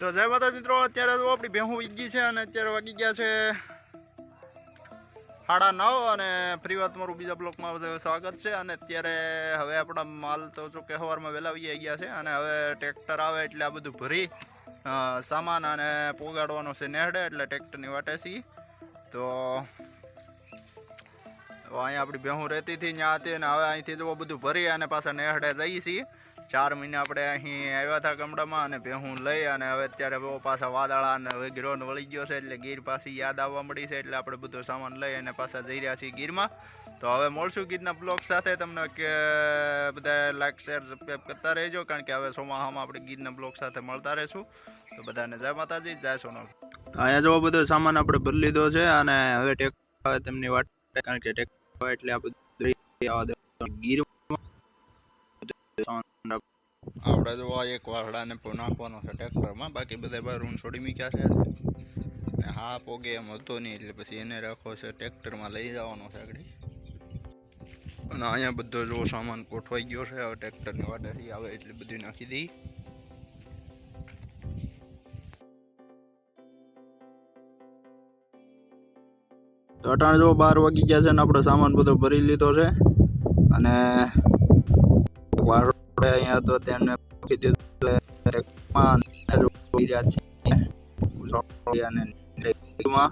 તો જય માતા મિત્રો, અત્યારે તો આપણી ભેહું વીજી છે અને અત્યારે વાગી ગયા છે સાડા નવ અને ફ્રી વાત મારું બીજા બ્લોકમાં સ્વાગત છે. અને અત્યારે હવે આપણા માલ તો જો કે સવારમાં વહેલા આવી ગયા છે અને હવે ટ્રેક્ટર આવે એટલે આ બધું ભરી સામાન અને પોગાડવાનો છે નેહડે એટલે ટ્રેક્ટરની વાટે સી. તો અહીંયા આપણી ભેહું રહેતી હતી, ત્યાં હતી અને હવે અહીંથી જો બધું ભરી અને પાછા નેહડે જઈએ છીએ ચાર મહિને આપણે અહીં આવ્યા હતા ગામડામાં અને ભેહું લઈ અને હવે અત્યારે બહુ પાછા વાદળા અને ગીરોન વળી ગયો છે એટલે ગીર પાછી યાદ આવવા મળી છે એટલે આપણે બધો સામાન લઈ અને પાછા જઈ રહ્યા છીએ ગીરમાં. તો હવે મળશું ગીરના બ્લોગ સાથે. તમને કે બધા લાઈક શેર સબસ્ક્રાઈબ કરતા રહેજો કારણ કે હવે સોમાહામાં આપણે ગીરના બ્લોગ સાથે મળતા રહેશું. તો બધાને જય માતાજી, જય સોનલ અહીંયા જો બધો સામાન આપણે ભરી લીધો છે અને હવે ટેક આવે તેમની વાત કારણ કે ટેક એટલે આ બધું ગીર આપણે જો આ એક વાહડાને નાખવાનો છે ટ્રેક્ટરમાં, બાકી બધા બાર રૂમ છોડી મૂક્યા છે. હા, પોગે એમ હતો નહીં, એટલે પછી એને રાખો છે ટ્રેક્ટરમાં લઈ જવાનો છે આગળ. અને અહીંયા બધો જો સામાન ગોઠવાઈ ગયો છે, હવે ટ્રેક્ટરની વાટેથી આવે એટલે બધું નાખી દઈ. તો અટાણે જો બાર વાગી ગયા છે ને આપણો સામાન બધો ભરી લીધો છે. અને વાળોડે અહીંયા તો તેમને કીધું અને રહ્યા છીએ અને ટ્રેકમાં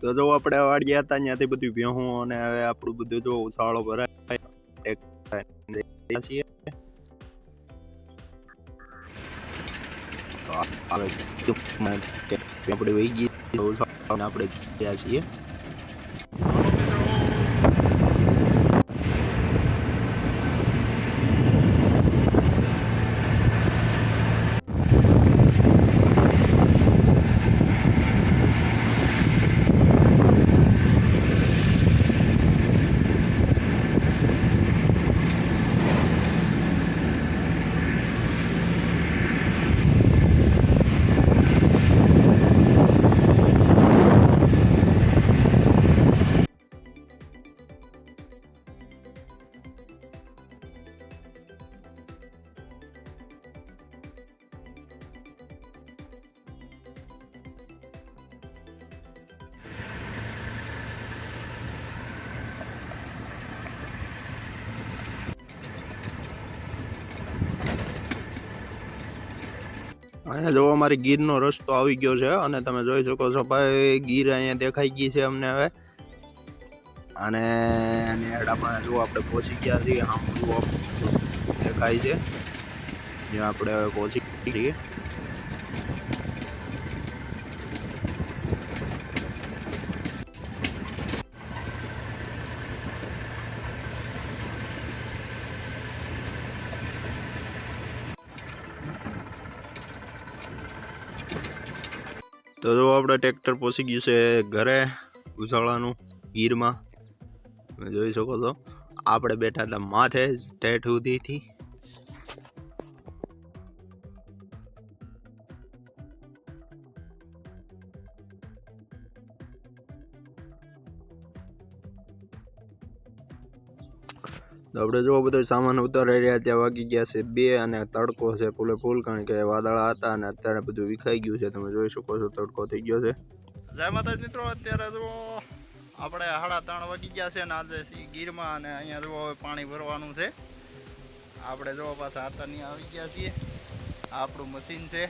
તો જો આપણે વાળ્યા હતા ત્યાંથી બધું ભેહું અને હવે આપણું બધું જો ઉછાળો ભરાય છીએ આપણે વહી ગઈ આપણે ગયા છીએ અહીંયા જોવો અમારી ગીરનો રસ્તો આવી ગયો છે, અને તમે જોઈ શકો છો ભાઈ, ગીર અહીંયા દેખાઈ ગઈ છે અમને હવે. અને નેડામાં જો આપણે પહોંચી ગયા છીએ, આમ દેખાય છે. જ્યાં આપણે હવે પહોંચી છીએ. તો જો આપણે ટ્રેક્ટર પહોંચી ગયું છે ઘરે ઉછાળાનું ગીરમાં. જોઈ શકો છો. આપણે બેઠા હતા માથે સ્ટેટ સુધીથી આપણે જો બધો સામાન ઉતારી રહ્યા, ત્યાં વાગી ગયા છે બે અને તડકો છે ફૂલે ફૂલ, કારણ કે વાદળા હતા અને અત્યારે બધું વિખાઈ ગયું છે. તમે જોઈ શકો છો, તડકો થઈ ગયો છે. જય માતા મિત્રો, અત્યારે જો આપણે સાડા ત્રણ વાગી ગયા છે અને આજે ગીરમાં અને અહીંયા જો હવે પાણી ભરવાનું છે. આપણે જો પાછા હાથની આવી ગયા છીએ. આપણું મશીન છે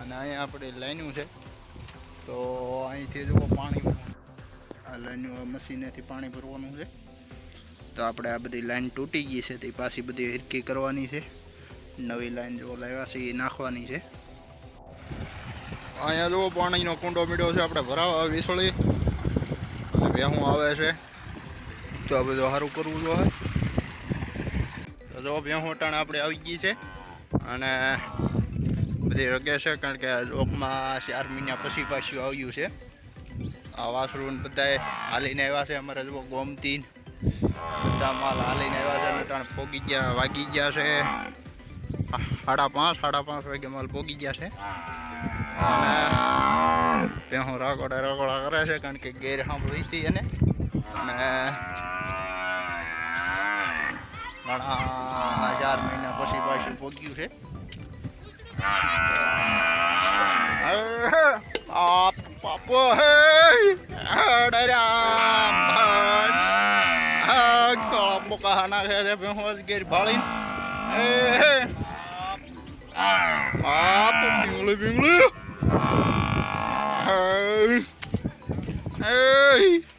અને અહીંયા આપણી લાઈનું છે. તો અહીંથી જો પાણી આ લાઈનું મશીનેથી પાણી ભરવાનું છે. તો આપણે આ બધી લાઈન તૂટી ગઈ છે તે પાછી બધી હિરકી કરવાની છે. નવી લાઈન જો લાવ્યા છે એ નાખવાની છે. અહીંયા જુઓ, પાણીનો કુંડો મીડ્યો છે આપણે ભરાવા વિસળી. અને ભેહું આવે છે. તો આ બધું સારું કરવું જોઈએ તો જો ભેહું અટાણે આપણે આવી ગઈ છે. અને બધી રગે છે કારણ કે લોકમાં ચાર મહિના પછી પાછું આવ્યું છે. આ વાસરૂન બધાએ હાલીને આવ્યા છે. અમારે જો ગોમતી બધા માલ હાલીને આવ્યા છે અટાણે પોગી ગયા, વાગી ગયા છે. સાડા પાંચ સાડા પાંચ વાગે માલ પોગી ગયા છે. અને ભેહું રાગોડા રાગોડા કરે છે, કારણ કે ગેર સાંભળી હતી અને ઘણા હજાર મહિના પછી પાછું પોગ્યું છે. પાપો હે મોકા હાના છે રે ભેંસ ગેર ભાળી એ આ પીંગળી પીંગળી એ.